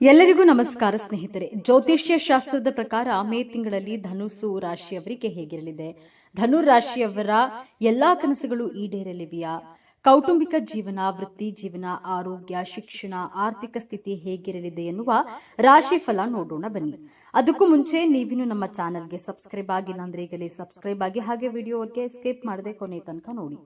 ಎಲ್ಲರಿಗೂ ನಮಸ್ಕಾರ ಸ್ನೇಹಿತರೆ. ಜ್ಯೋತಿಷ್ಯ ಶಾಸ್ತ್ರದ ಪ್ರಕಾರ ಮೇ ತಿಂಗಳಲ್ಲಿ ಧನುಸು ರಾಶಿಯವರಿಗೆ ಹೇಗಿರಲಿದೆ? ಧನು ರಾಶಿಯವರ ಎಲ್ಲಾ ಕನಸುಗಳು ಈಡೇರಲಿವೆಯಾ? ಕೌಟುಂಬಿಕ ಜೀವನ, ವೃತ್ತಿ ಜೀವನ, ಆರೋಗ್ಯ, ಶಿಕ್ಷಣ, ಆರ್ಥಿಕ ಸ್ಥಿತಿ ಹೇಗಿರಲಿದೆ ಎನ್ನುವ ರಾಶಿ ಫಲ ನೋಡೋಣ ಬನ್ನಿ. ಅದಕ್ಕೂ ಮುಂಚೆ ನೀವಿನ್ನು ನಮ್ಮ ಚಾನೆಲ್ಗೆ ಸಬ್ಸ್ಕ್ರೈಬ್ ಆಗಿಲ್ಲ ಅಂದ್ರೆ ಈಗಲೇ ಸಬ್ಸ್ಕ್ರೈಬ್ ಆಗಿ ಹಾಗೆ ವಿಡಿಯೋಗೆ ಸ್ಕಿಪ್ ಮಾಡದೆ ಕೊನೆ ತನಕ ನೋಡಿ.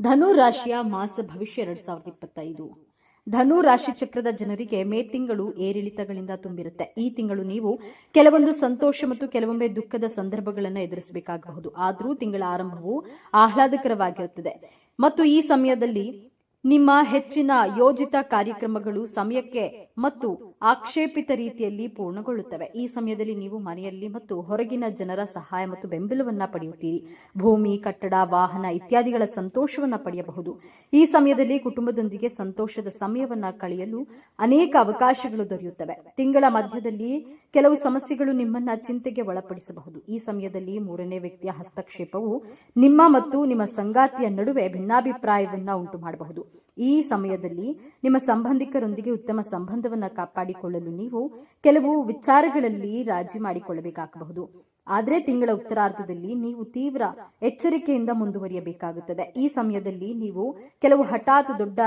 ಧನು ರಾಶಿಯ ಮಾಸ ಭವಿಷ್ಯ ಎರಡ್ ಸಾವಿರದ ಇಪ್ಪತ್ತೈದು. ಧನು ರಾಶಿ ಚಕ್ರದ ಜನರಿಗೆ ಮೇ ತಿಂಗಳು ಏರಿಳಿತಗಳಿಂದ ತುಂಬಿರುತ್ತೆ. ಈ ತಿಂಗಳು ನೀವು ಕೆಲವೊಂದು ಸಂತೋಷ ಮತ್ತು ಕೆಲವೊಮ್ಮೆ ದುಃಖದ ಸಂದರ್ಭಗಳನ್ನು ಎದುರಿಸಬೇಕಾಗಬಹುದು. ಆದರೂ ತಿಂಗಳ ಆರಂಭವು ಆಹ್ಲಾದಕರವಾಗಿರುತ್ತದೆ. ಮತ್ತು ಈ ಸಮಯದಲ್ಲಿ ನಿಮ್ಮ ಹೆಚ್ಚಿನ ಯೋಜಿತ ಕಾರ್ಯಕ್ರಮಗಳು ಸಮಯಕ್ಕೆ ಮತ್ತು ಆಕ್ಷೇಪಿತ ರೀತಿಯಲ್ಲಿ ಪೂರ್ಣಗೊಳ್ಳುತ್ತವೆ. ಈ ಸಮಯದಲ್ಲಿ ನೀವು ಮನೆಯಲ್ಲಿ ಮತ್ತು ಹೊರಗಿನ ಜನರ ಸಹಾಯ ಮತ್ತು ಬೆಂಬಲವನ್ನ ಪಡೆಯುತ್ತೀರಿ. ಭೂಮಿ, ಕಟ್ಟಡ, ವಾಹನ ಇತ್ಯಾದಿಗಳ ಸಂತೋಷವನ್ನ ಪಡೆಯಬಹುದು. ಈ ಸಮಯದಲ್ಲಿ ಕುಟುಂಬದೊಂದಿಗೆ ಸಂತೋಷದ ಸಮಯವನ್ನ ಕಳೆಯಲು ಅನೇಕ ಅವಕಾಶಗಳು ದೊರೆಯುತ್ತವೆ. ತಿಂಗಳ ಮಧ್ಯದಲ್ಲಿ ಕೆಲವು ಸಮಸ್ಯೆಗಳು ನಿಮ್ಮನ್ನ ಚಿಂತೆಗೆ ಒಳಪಡಿಸಬಹುದು. ಈ ಸಮಯದಲ್ಲಿ ಮೂರನೇ ವ್ಯಕ್ತಿಯ ಹಸ್ತಕ್ಷೇಪವು ನಿಮ್ಮ ಮತ್ತು ನಿಮ್ಮ ಸಂಗಾತಿಯ ನಡುವೆ ಭಿನ್ನಾಭಿಪ್ರಾಯವನ್ನ ಉಂಟು ಮಾಡಬಹುದು ಈ ಸಮಯದಲ್ಲಿ ನಿಮ್ಮ ಸಂಬಂಧಿಕರೊಂದಿಗೆ ಉತ್ತಮ ಸಂಬಂಧವನ್ನು ಕಾಪಾಡಿಕೊಳ್ಳಲು ನೀವು ಕೆಲವು ವಿಚಾರಗಳಲ್ಲಿ ರಾಜಿ ಮಾಡಿಕೊಳ್ಳಬೇಕಾಗಬಹುದು. ಆದರೆ ತಿಂಗಳ ಉತ್ತರಾರ್ಧದಲ್ಲಿ ನೀವು ತೀವ್ರ ಎಚ್ಚರಿಕೆಯಿಂದ ಮುಂದುವರಿಯಬೇಕಾಗುತ್ತದೆ. ಈ ಸಮಯದಲ್ಲಿ ನೀವು ಕೆಲವು ಹಠಾತ್ ದೊಡ್ಡ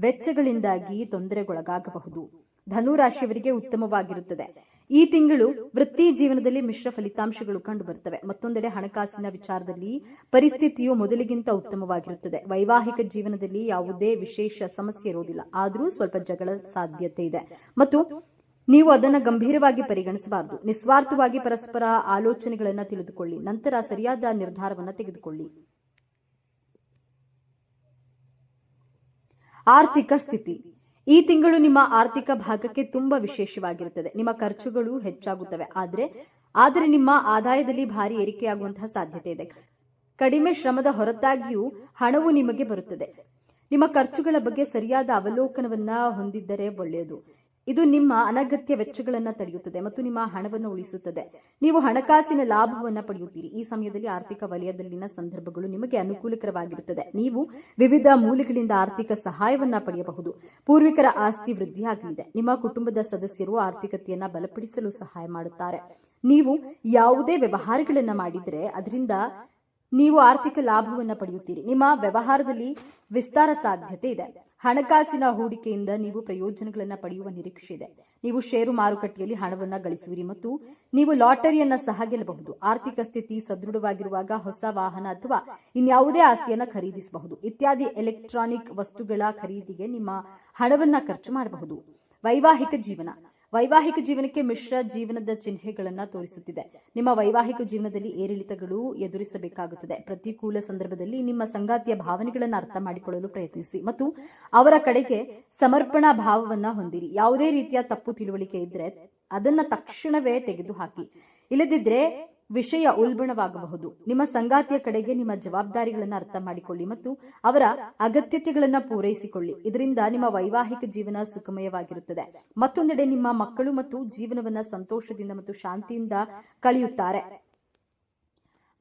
ವೆಚ್ಚಗಳಿಂದಾಗಿ ತೊಂದರೆಗೊಳಗಾಗಬಹುದು. ಧನು ರಾಶಿಯವರಿಗೆ ಉತ್ತಮವಾಗಿರುತ್ತದೆ. ಈ ತಿಂಗಳು ವೃತ್ತಿ ಜೀವನದಲ್ಲಿ ಮಿಶ್ರ ಫಲಿತಾಂಶಗಳು ಕಂಡು ಬರುತ್ತವೆ ಮತ್ತೊಂದೆಡೆ ಹಣಕಾಸಿನ ವಿಚಾರದಲ್ಲಿ ಪರಿಸ್ಥಿತಿಯು ಮೊದಲಿಗಿಂತ ಉತ್ತಮವಾಗಿರುತ್ತದೆ. ವೈವಾಹಿಕ ಜೀವನದಲ್ಲಿ ಯಾವುದೇ ವಿಶೇಷ ಸಮಸ್ಯೆ ಇರುವುದಿಲ್ಲ. ಆದರೂ ಸ್ವಲ್ಪ ಜಗಳ ಸಾಧ್ಯತೆ ಇದೆ. ಮತ್ತು ನೀವು ಅದನ್ನು ಗಂಭೀರವಾಗಿ ಪರಿಗಣಿಸಬಾರದು. ನಿಸ್ವಾರ್ಥವಾಗಿ ಪರಸ್ಪರ ಆಲೋಚನೆಗಳನ್ನು ತಿಳಿದುಕೊಳ್ಳಿ. ನಂತರ ಸರಿಯಾದ ನಿರ್ಧಾರವನ್ನು ತೆಗೆದುಕೊಳ್ಳಿ. ಆರ್ಥಿಕ ಸ್ಥಿತಿ. ಈ ತಿಂಗಳು ನಿಮ್ಮ ಆರ್ಥಿಕ ಭಾಗಕ್ಕೆ ತುಂಬಾ ವಿಶೇಷವಾಗಿರುತ್ತದೆ. ನಿಮ್ಮ ಖರ್ಚುಗಳು ಹೆಚ್ಚಾಗುತ್ತವೆ. ಆದರೆ ಆದರೆ ನಿಮ್ಮ ಆದಾಯದಲ್ಲಿ ಭಾರಿ ಏರಿಕೆಯಾಗುವಂತಹ ಸಾಧ್ಯತೆ ಇದೆ. ಕಡಿಮೆ ಶ್ರಮದ ಹೊರತಾಗಿಯೂ ಹಣವು ನಿಮಗೆ ಬರುತ್ತದೆ. ನಿಮ್ಮ ಖರ್ಚುಗಳ ಬಗ್ಗೆ ಸರಿಯಾದ ಅವಲೋಕನವನ್ನ ಹೊಂದಿದ್ದರೆ ಒಳ್ಳೆಯದು. ಇದು ನಿಮ್ಮ ಅನಗತ್ಯ ವೆಚ್ಚಗಳನ್ನು ತಡೆಯುತ್ತದೆ ಮತ್ತು ನಿಮ್ಮ ಹಣವನ್ನು ಉಳಿಸುತ್ತದೆ. ನೀವು ಹಣಕಾಸಿನ ಲಾಭವನ್ನು ಪಡೆಯುತ್ತೀರಿ. ಈ ಸಮಯದಲ್ಲಿ ಆರ್ಥಿಕ ವಲಯದಲ್ಲಿನ ಸಂದರ್ಭಗಳು ನಿಮಗೆ ಅನುಕೂಲಕರವಾಗಿರುತ್ತದೆ. ನೀವು ವಿವಿಧ ಮೂಲಗಳಿಂದ ಆರ್ಥಿಕ ಸಹಾಯವನ್ನ ಪಡೆಯಬಹುದು. ಪೂರ್ವಿಕರ ಆಸ್ತಿ ವೃದ್ಧಿಯಾಗಲಿದೆ ನಿಮ್ಮ ಕುಟುಂಬದ ಸದಸ್ಯರು ಆರ್ಥಿಕತೆಯನ್ನ ಬಲಪಡಿಸಲು ಸಹಾಯ ಮಾಡುತ್ತಾರೆ. ನೀವು ಯಾವುದೇ ವ್ಯವಹಾರಗಳನ್ನ ಮಾಡಿದರೆ, ಅದರಿಂದ ನೀವು ಆರ್ಥಿಕ ಲಾಭವನ್ನು ಪಡೆಯುತ್ತೀರಿ. ನಿಮ್ಮ ವ್ಯವಹಾರದಲ್ಲಿ ವಿಸ್ತಾರ ಸಾಧ್ಯತೆ ಇದೆ. ಹಣಕಾಸಿನ ಹೂಡಿಕೆಯಿಂದ ನೀವು ಪ್ರಯೋಜನಗಳನ್ನು ಪಡೆಯುವ ನಿರೀಕ್ಷೆ ಇದೆ. ನೀವು ಷೇರು ಮಾರುಕಟ್ಟೆಯಲ್ಲಿ ಹಣವನ್ನು ಗಳಿಸುವಿರಿ ಮತ್ತು ನೀವು ಲಾಟರಿಯನ್ನ ಸಹ ಗೆಲ್ಲಬಹುದು. ಆರ್ಥಿಕ ಸ್ಥಿತಿ ಸದೃಢವಾಗಿರುವಾಗ ಹೊಸ ವಾಹನ ಅಥವಾ ಇನ್ಯಾವುದೇ ಆಸ್ತಿಯನ್ನ ಖರೀದಿಸಬಹುದು. ಇತ್ಯಾದಿ ಎಲೆಕ್ಟ್ರಾನಿಕ್ ವಸ್ತುಗಳ ಖರೀದಿಗೆ ನಿಮ್ಮ ಹಣವನ್ನ ಖರ್ಚು ಮಾಡಬಹುದು. ವೈವಾಹಿಕ ಜೀವನ. ವೈವಾಹಿಕ ಜೀವನಕ್ಕೆ ಮಿಶ್ರ ಜೀವನದ ಚಿಹ್ನೆಗಳನ್ನು ತೋರಿಸುತ್ತಿದೆ. ನಿಮ್ಮ ವೈವಾಹಿಕ ಜೀವನದಲ್ಲಿ ಏರಿಳಿತಗಳು ಎದುರಿಸಬೇಕಾಗುತ್ತದೆ. ಪ್ರತಿಕೂಲ ಸಂದರ್ಭದಲ್ಲಿ ನಿಮ್ಮ ಸಂಗಾತಿಯ ಭಾವನೆಗಳನ್ನು ಅರ್ಥ ಮಾಡಿಕೊಳ್ಳಲು ಪ್ರಯತ್ನಿಸಿ ಮತ್ತು ಅವರ ಕಡೆಗೆ ಸಮರ್ಪಣಾ ಭಾವವನ್ನ ಹೊಂದಿರಿ. ಯಾವುದೇ ರೀತಿಯ ತಪ್ಪು ತಿಳುವಳಿಕೆ ಇದ್ರೆ ಅದನ್ನ ತಕ್ಷಣವೇ ತೆಗೆದುಹಾಕಿ. ಇಲ್ಲದಿದ್ರೆ ವಿಷಯ ಉಲ್ಬಣವಾಗಬಹುದು. ನಿಮ್ಮ ಸಂಗಾತಿಯ ಕಡೆಗೆ ನಿಮ್ಮ ಜವಾಬ್ದಾರಿಗಳನ್ನು ಅರ್ಥ ಮಾಡಿಕೊಳ್ಳಿ ಮತ್ತು ಅವರ ಅಗತ್ಯತೆಗಳನ್ನು ಪೂರೈಸಿಕೊಳ್ಳಿ. ಇದರಿಂದ ನಿಮ್ಮ ವೈವಾಹಿಕ ಜೀವನ ಸುಖಮಯವಾಗಿರುತ್ತದೆ. ಮತ್ತೊಂದೆಡೆ ನಿಮ್ಮ ಮಕ್ಕಳು ಮತ್ತು ಜೀವನವನ್ನ ಸಂತೋಷದಿಂದ ಮತ್ತು ಶಾಂತಿಯಿಂದ ಕಳೆಯುತ್ತಾರೆ.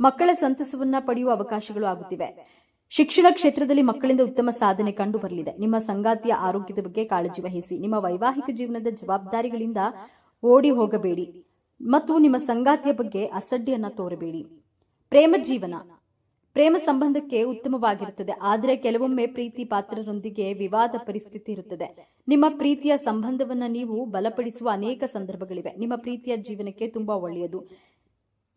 ಮಕ್ಕಳ ಸಂತಸವನ್ನ ಪಡೆಯುವ ಅವಕಾಶಗಳು ಆಗುತ್ತಿವೆ. ಶಿಕ್ಷಣ ಕ್ಷೇತ್ರದಲ್ಲಿ ಮಕ್ಕಳಿಂದ ಉತ್ತಮ ಸಾಧನೆ ಕಂಡು ಬರಲಿದೆ ನಿಮ್ಮ ಸಂಗಾತಿಯ ಆರೋಗ್ಯದ ಬಗ್ಗೆ ಕಾಳಜಿ ವಹಿಸಿ. ನಿಮ್ಮ ವೈವಾಹಿಕ ಜೀವನದ ಜವಾಬ್ದಾರಿಗಳಿಂದ ಓಡಿ ಹೋಗಬೇಡಿ. ಮತ್ತು ನಿಮ್ಮ ಸಂಗಾತಿಯ ಬಗ್ಗೆ ಅಸಡ್ಡಿಯನ್ನ ತೋರಬೇಡಿ. ಪ್ರೇಮ ಜೀವನ. ಪ್ರೇಮ ಸಂಬಂಧಕ್ಕೆ ಉತ್ತಮವಾಗಿರುತ್ತದೆ. ಆದರೆ ಕೆಲವೊಮ್ಮೆ ಪ್ರೀತಿ ಪಾತ್ರರೊಂದಿಗೆ ವಿವಾದ ಪರಿಸ್ಥಿತಿ ಇರುತ್ತದೆ. ನಿಮ್ಮ ಪ್ರೀತಿಯ ಸಂಬಂಧವನ್ನ ನೀವು ಬಲಪಡಿಸುವ ಅನೇಕ ಸಂದರ್ಭಗಳಿವೆ. ನಿಮ್ಮ ಪ್ರೀತಿಯ ಜೀವನಕ್ಕೆ ತುಂಬಾ ಒಳ್ಳೆಯದು.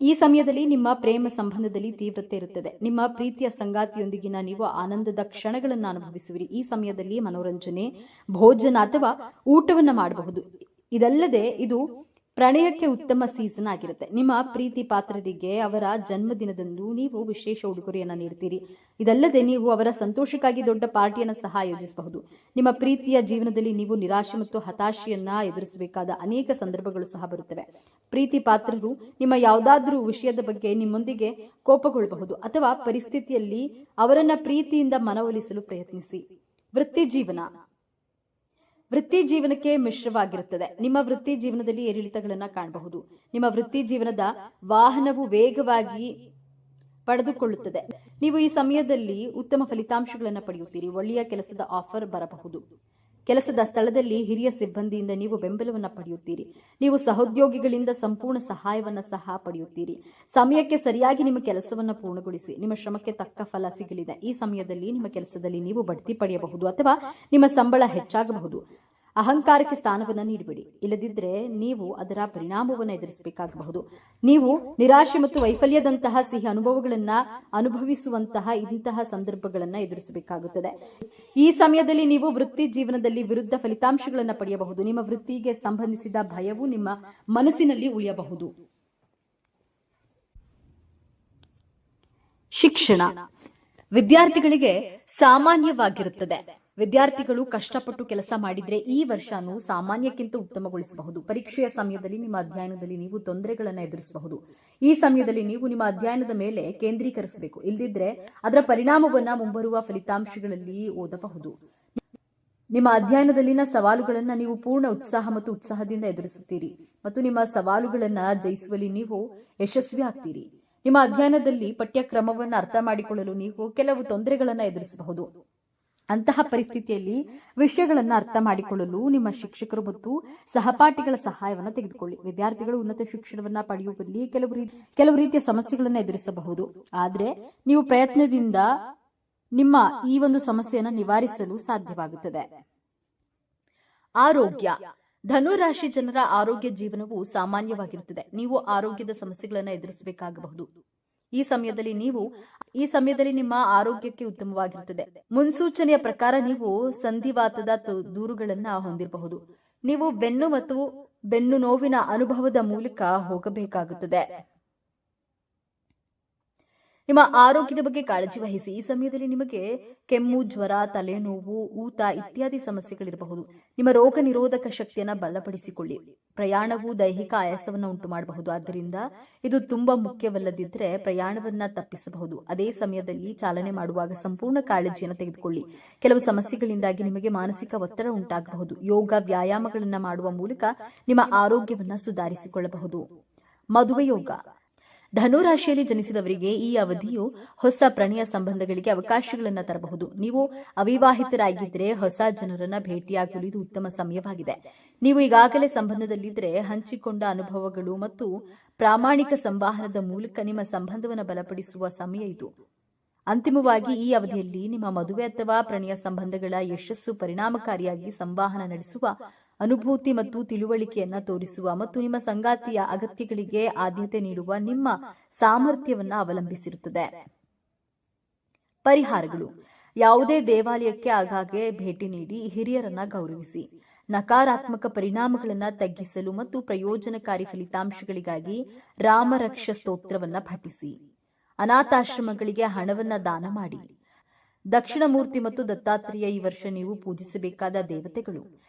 ಈ ಸಮಯದಲ್ಲಿ ನಿಮ್ಮ ಪ್ರೇಮ ಸಂಬಂಧದಲ್ಲಿ ತೀವ್ರತೆ ಇರುತ್ತದೆ. ನಿಮ್ಮ ಪ್ರೀತಿಯ ಸಂಗಾತಿಯೊಂದಿಗಿನ ನೀವು ಆನಂದದ ಕ್ಷಣಗಳನ್ನು ಅನುಭವಿಸುವಿರಿ. ಈ ಸಮಯದಲ್ಲಿ ಮನೋರಂಜನೆ, ಭೋಜನ ಅಥವಾ ಊಟವನ್ನ ಮಾಡಬಹುದು. ಇದಲ್ಲದೆ ಇದು ಪ್ರಣಯಕ್ಕೆ ಉತ್ತಮ ಸೀಸನ್ ಆಗಿರುತ್ತೆ. ನಿಮ್ಮ ಪ್ರೀತಿ ಪಾತ್ರರಿಗೆ ಅವರ ಜನ್ಮದಿನದಂದು ನೀವು ವಿಶೇಷ ಉಡುಗೊರೆಯನ್ನ ನೀಡ್ತೀರಿ. ಇದಲ್ಲದೆ ನೀವು ಅವರ ಸಂತೋಷಕ್ಕಾಗಿ ದೊಡ್ಡ ಪಾರ್ಟಿಯನ್ನು ಸಹ ಆಯೋಜಿಸಬಹುದು. ನಿಮ್ಮ ಪ್ರೀತಿಯ ಜೀವನದಲ್ಲಿ ನೀವು ನಿರಾಶೆ ಮತ್ತು ಹತಾಶೆಯನ್ನ ಎದುರಿಸಬೇಕಾದ ಅನೇಕ ಸಂದರ್ಭಗಳು ಸಹ ಬರುತ್ತವೆ. ಪ್ರೀತಿ ಪಾತ್ರರು ನಿಮ್ಮ ಯಾವುದಾದ್ರೂ ವಿಷಯದ ಬಗ್ಗೆ ನಿಮ್ಮೊಂದಿಗೆ ಕೋಪಗೊಳ್ಳಬಹುದು ಅಥವಾ ಪರಿಸ್ಥಿತಿಯಲ್ಲಿ ಅವರನ್ನ ಪ್ರೀತಿಯಿಂದ ಮನವೊಲಿಸಲು ಪ್ರಯತ್ನಿಸಿ. ವೃತ್ತಿ ಜೀವನ. ವೃತ್ತಿ ಜೀವನಕ್ಕೆ ಮಿಶ್ರವಾಗಿರುತ್ತದೆ. ನಿಮ್ಮ ವೃತ್ತಿ ಜೀವನದಲ್ಲಿ ಏರಿಳಿತಗಳನ್ನ ಕಾಣಬಹುದು. ನಿಮ್ಮ ವೃತ್ತಿ ಜೀವನದ ವಾಹನವು ವೇಗವಾಗಿ ಪಡೆದುಕೊಳ್ಳುತ್ತದೆ. ನೀವು ಈ ಸಮಯದಲ್ಲಿ ಉತ್ತಮ ಫಲಿತಾಂಶಗಳನ್ನು ಪಡೆಯುತ್ತೀರಿ. ಒಳ್ಳೆಯ ಕೆಲಸದ ಆಫರ್ ಬರಬಹುದು. ಕೆಲಸದ ಸ್ಥಳದಲ್ಲಿ ಹಿರಿಯ ಸಿಬ್ಬಂದಿಯಿಂದ ನೀವು ಬೆಂಬಲವನ್ನು ಪಡೆಯುತ್ತೀರಿ. ನೀವು ಸಹೋದ್ಯೋಗಿಗಳಿಂದ ಸಂಪೂರ್ಣ ಸಹಾಯವನ್ನು ಸಹ ಪಡೆಯುತ್ತೀರಿ. ಸಮಯಕ್ಕೆ ಸರಿಯಾಗಿ ನಿಮ್ಮ ಕೆಲಸವನ್ನು ಪೂರ್ಣಗೊಳಿಸಿ, ನಿಮ್ಮ ಶ್ರಮಕ್ಕೆ ತಕ್ಕ ಫಲ ಸಿಗಲಿದೆ. ಈ ಸಮಯದಲ್ಲಿ ನಿಮ್ಮ ಕೆಲಸದಲ್ಲಿ ನೀವು ಬಡ್ತಿ ಪಡೆಯಬಹುದು ಅಥವಾ ನಿಮ್ಮ ಸಂಬಳ ಹೆಚ್ಚಾಗಬಹುದು. ಅಹಂಕಾರಕ್ಕೆ ಸ್ಥಾನವನ್ನು ನೀಡಬೇಡಿ. ಇಲ್ಲದಿದ್ದರೆ ನೀವು ಅದರ ಪರಿಣಾಮವನ್ನು ಎದುರಿಸಬೇಕಾಗಬಹುದು. ನೀವು ನಿರಾಶೆ ಮತ್ತು ವೈಫಲ್ಯದಂತಹ ಸಿಹಿ ಅನುಭವಗಳನ್ನ ಅನುಭವಿಸುವಂತಹ ಇಂತಹ ಸಂದರ್ಭಗಳನ್ನ ಎದುರಿಸಬೇಕಾಗುತ್ತದೆ. ಈ ಸಮಯದಲ್ಲಿ ನೀವು ವೃತ್ತಿ ಜೀವನದಲ್ಲಿ ವಿರುದ್ಧ ಫಲಿತಾಂಶಗಳನ್ನು ಪಡೆಯಬಹುದು. ನಿಮ್ಮ ವೃತ್ತಿಗೆ ಸಂಬಂಧಿಸಿದ ಭಯವು ನಿಮ್ಮ ಮನಸ್ಸಿನಲ್ಲಿ ಉಳಿಯಬಹುದು. ಶಿಕ್ಷಣ ವಿದ್ಯಾರ್ಥಿಗಳಿಗೆ ಸಾಮಾನ್ಯವಾಗಿರುತ್ತದೆ. ವಿದ್ಯಾರ್ಥಿಗಳು ಕಷ್ಟಪಟ್ಟು ಕೆಲಸ ಮಾಡಿದ್ರೆ ಈ ವರ್ಷನು ಸಾಮಾನ್ಯಕ್ಕಿಂತ ಉತ್ತಮಗೊಳಿಸಬಹುದು. ಪರೀಕ್ಷೆಯ ಸಮಯದಲ್ಲಿ ನಿಮ್ಮ ಅಧ್ಯಯನದಲ್ಲಿ ನೀವು ತೊಂದರೆಗಳನ್ನು ಎದುರಿಸಬಹುದು. ಈ ಸಮಯದಲ್ಲಿ ನೀವು ನಿಮ್ಮ ಅಧ್ಯಯನದ ಮೇಲೆ ಕೇಂದ್ರೀಕರಿಸಬೇಕು. ಇಲ್ಲದಿದ್ರೆ ಅದರ ಪರಿಣಾಮವನ್ನ ಮುಂಬರುವ ಫಲಿತಾಂಶಗಳಲ್ಲಿ ಓದಬಹುದು. ನಿಮ್ಮ ಅಧ್ಯಯನದಲ್ಲಿನ ಸವಾಲುಗಳನ್ನು ನೀವು ಪೂರ್ಣ ಉತ್ಸಾಹ ಮತ್ತು ಉತ್ಸಾಹದಿಂದ ಎದುರಿಸುತ್ತೀರಿ ಮತ್ತು ನಿಮ್ಮ ಸವಾಲುಗಳನ್ನು ಜಯಿಸುವಲ್ಲಿ ನೀವು ಯಶಸ್ವಿ ಆಗ್ತೀರಿ. ನಿಮ್ಮ ಅಧ್ಯಯನದಲ್ಲಿ ಪಠ್ಯಕ್ರಮವನ್ನು ಅರ್ಥ ಮಾಡಿಕೊಳ್ಳಲು ನೀವು ಕೆಲವು ತೊಂದರೆಗಳನ್ನು ಎದುರಿಸಬಹುದು. ಅಂತಹ ಪರಿಸ್ಥಿತಿಯಲ್ಲಿ ವಿಷಯಗಳನ್ನು ಅರ್ಥ ಮಾಡಿಕೊಳ್ಳಲು ನಿಮ್ಮ ಶಿಕ್ಷಕರು ಮತ್ತು ಸಹಪಾಠಿಗಳ ಸಹಾಯವನ್ನು ತೆಗೆದುಕೊಳ್ಳಿ. ವಿದ್ಯಾರ್ಥಿಗಳು ಉನ್ನತ ಶಿಕ್ಷಣವನ್ನ ಪಡೆಯುವಲ್ಲಿ ಕೆಲವು ಕೆಲವು ರೀತಿಯ ಸಮಸ್ಯೆಗಳನ್ನು ಎದುರಿಸಬಹುದು. ಆದರೆ ನೀವು ಪ್ರಯತ್ನದಿಂದ ನಿಮ್ಮ ಈ ಒಂದು ಸಮಸ್ಯೆಯನ್ನು ನಿವಾರಿಸಲು ಸಾಧ್ಯವಾಗುತ್ತದೆ. ಆರೋಗ್ಯ. ಧನುರಾಶಿ ಜನರ ಆರೋಗ್ಯ ಜೀವನವು ಸಾಮಾನ್ಯವಾಗಿರುತ್ತದೆ. ನೀವು ಆರೋಗ್ಯದ ಸಮಸ್ಯೆಗಳನ್ನು ಎದುರಿಸಬೇಕಾಗಬಹುದು. ಈ ಸಮಯದಲ್ಲಿ ನೀವು ಈ ಸಮಯದಲ್ಲಿ ನಿಮ್ಮ ಆರೋಗ್ಯಕ್ಕೆ ಉತ್ತಮವಾಗಿರುತ್ತದೆ. ಮುನ್ಸೂಚನೆಯ ಪ್ರಕಾರ ನೀವು ಸಂಧಿವಾತದ ದೂರುಗಳನ್ನ ಹೊಂದಿರಬಹುದು. ನೀವು ಬೆನ್ನು ಮತ್ತು ಬೆನ್ನು ನೋವಿನ ಅನುಭವದ ಮೂಲಕ ಹೋಗಬೇಕಾಗುತ್ತದೆ. ನಿಮ್ಮ ಆರೋಗ್ಯದ ಬಗ್ಗೆ ಕಾಳಜಿ ವಹಿಸಿ. ಈ ಸಮಯದಲ್ಲಿ ನಿಮಗೆ ಕೆಮ್ಮು, ಜ್ವರ, ತಲೆನೋವು, ಊತ ಇತ್ಯಾದಿ ಸಮಸ್ಯೆಗಳಿರಬಹುದು. ನಿಮ್ಮ ರೋಗ ನಿರೋಧಕ ಶಕ್ತಿಯನ್ನು ಬಲಪಡಿಸಿಕೊಳ್ಳಿ. ಪ್ರಯಾಣವು ದೈಹಿಕ ಆಯಾಸವನ್ನು ಉಂಟು ಮಾಡಬಹುದು ಆದ್ದರಿಂದ ಇದು ತುಂಬಾ ಮುಖ್ಯವಲ್ಲದಿದ್ದರೆ ಪ್ರಯಾಣವನ್ನ ತಪ್ಪಿಸಬಹುದು. ಅದೇ ಸಮಯದಲ್ಲಿ ಚಾಲನೆ ಮಾಡುವಾಗ ಸಂಪೂರ್ಣ ಕಾಳಜಿಯನ್ನು ತೆಗೆದುಕೊಳ್ಳಿ. ಕೆಲವು ಸಮಸ್ಯೆಗಳಿಂದಾಗಿ ನಿಮಗೆ ಮಾನಸಿಕ ಒತ್ತಡ ಉಂಟಾಗಬಹುದು. ಯೋಗ, ವ್ಯಾಯಾಮಗಳನ್ನ ಮಾಡುವ ಮೂಲಕ ನಿಮ್ಮ ಆರೋಗ್ಯವನ್ನ ಸುಧಾರಿಸಿಕೊಳ್ಳಬಹುದು. ಮದುವೆ ಯೋಗ. ಧನುರಾಶಿಯಲ್ಲಿ ಜನಿಸಿದವರಿಗೆ ಈ ಅವಧಿಯು ಹೊಸ ಪ್ರಣಯ ಸಂಬಂಧಗಳಿಗೆ ಅವಕಾಶಗಳನ್ನು ತರಬಹುದು. ನೀವು ಅವಿವಾಹಿತರಾಗಿದ್ದರೆ ಹೊಸ ಜನರನ್ನ ಭೇಟಿಯಾಗಲು ಇದು ಉತ್ತಮ ಸಮಯವಾಗಿದೆ. ನೀವು ಈಗಾಗಲೇ ಸಂಬಂಧದಲ್ಲಿದ್ದರೆ ಹಂಚಿಕೊಂಡ ಅನುಭವಗಳು ಮತ್ತು ಪ್ರಾಮಾಣಿಕ ಸಂವಹನದ ಮೂಲಕ ನಿಮ್ಮ ಸಂಬಂಧವನ್ನು ಬಲಪಡಿಸುವ ಸಮಯ ಇದು. ಅಂತಿಮವಾಗಿ ಈ ಅವಧಿಯಲ್ಲಿ ನಿಮ್ಮ ಮದುವೆ ಅಥವಾ ಪ್ರಣಯ ಸಂಬಂಧಗಳ ಯಶಸ್ಸು ಪರಿಣಾಮಕಾರಿಯಾಗಿ ಸಂವಹನ ನಡೆಸುವ ಅನುಭೂತಿ ಮತ್ತು ತಿಳುವಳಿಕೆಯನ್ನ ತೋರಿಸುವ ಮತ್ತು ನಿಮ್ಮ ಸಂಗಾತಿಯ ಅಗತ್ಯಗಳಿಗೆ ಆದ್ಯತೆ ನೀಡುವ ನಿಮ್ಮ ಸಾಮರ್ಥ್ಯವನ್ನ ಅವಲಂಬಿಸಿರುತ್ತದೆ. ಪರಿಹಾರಗಳು. ಯಾವುದೇ ದೇವಾಲಯಕ್ಕೆ ಆಗಾಗ್ಗೆ ಭೇಟಿ ನೀಡಿ ಹಿರಿಯರನ್ನ ಗೌರವಿಸಿ. ನಕಾರಾತ್ಮಕ ಪರಿಣಾಮಗಳನ್ನು ತಗ್ಗಿಸಲು ಮತ್ತು ಪ್ರಯೋಜನಕಾರಿ ಫಲಿತಾಂಶಗಳಿಗಾಗಿ ರಾಮರಕ್ಷ ಸ್ತೋತ್ರವನ್ನ ಪಠಿಸಿ. ಅನಾಥಾಶ್ರಮಗಳಿಗೆ ಹಣವನ್ನ ದಾನ ಮಾಡಿ. ದಕ್ಷಿಣ ಮೂರ್ತಿ ಮತ್ತು ದತ್ತಾತ್ರೇಯ ಈ ವರ್ಷ ನೀವು ಪೂಜಿಸಬೇಕಾದ ದೇವತೆಗಳು.